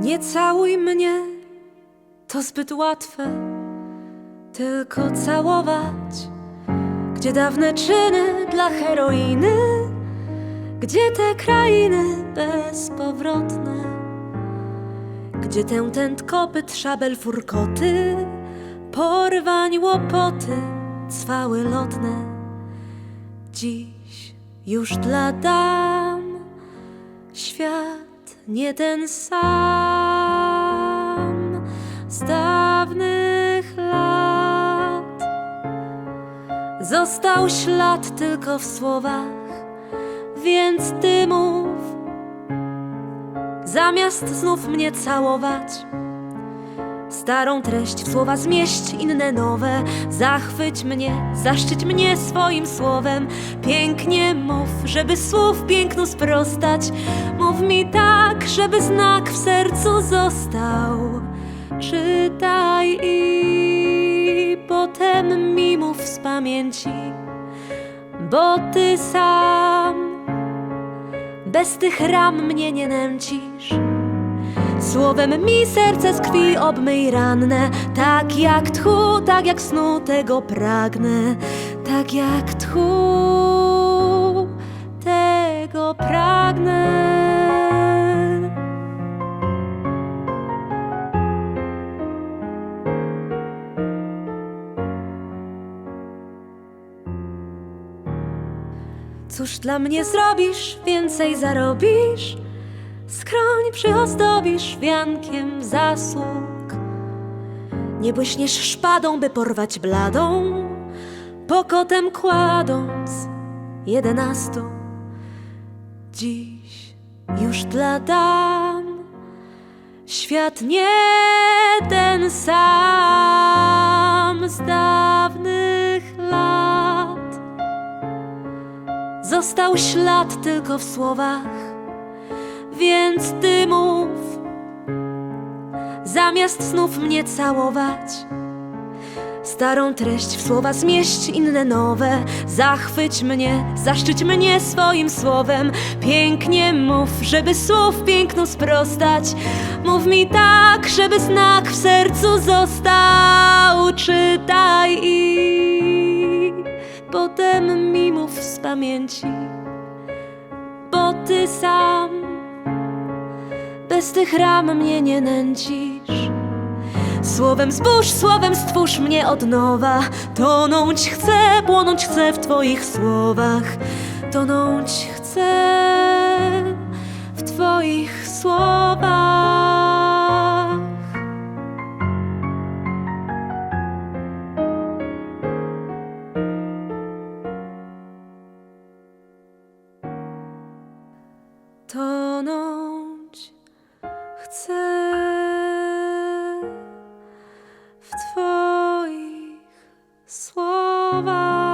Nie całuj mnie, to zbyt łatwe, tylko całować. Gdzie dawne czyny dla heroiny, gdzie te krainy bezpowrotne, gdzie ten tent kopyt, szabel, furkoty, porwań, łopoty, cwały lotne. Dziś już dla dam świat nie ten sam z dawnych lat. Został ślad tylko w słowach, więc ty mów, zamiast znów mnie całować. Starą treść w słowa zmieść, inne nowe. Zachwyć mnie, zaszczyć mnie swoim słowem. Pięknie mów, żeby słów pięknu sprostać. Mów mi tak, żeby znak w sercu został. Czytaj i potem mi mów z pamięci, bo ty sam bez tych ram mnie nie nęcisz. Słowem mi serce z krwi obmyj ranne. Tak jak tchu, tak jak snu tego pragnę. Tak jak tchu, tego pragnę. Cóż dla mnie zrobisz, więcej zarobisz Skroń przyozdobisz wiankiem zasług. Nie błyśniesz szpadą, by porwać bladą Pokotem kładąc jedenastu. Dziś już dla dam Świat nie ten sam. Z dawnych lat Został ślad tylko w słowach więc ty mów, zamiast znów mnie całować. Starą treść w słowa zmieść, inne nowe. Zachwyć mnie, zaszczyć mnie swoim słowem. Pięknie mów, żeby słów pięknu sprostać. Mów mi tak, żeby znak w sercu został. Czytaj i potem mi mów z pamięci, bo ty sam bez tych ram mnie nie nęcisz. Słowem zbóż, słowem stwórz mnie od nowa. Tonąć chcę, płonąć chcę w Twoich słowach. Tonąć chcę w Twoich słowach. W Twoich słowach.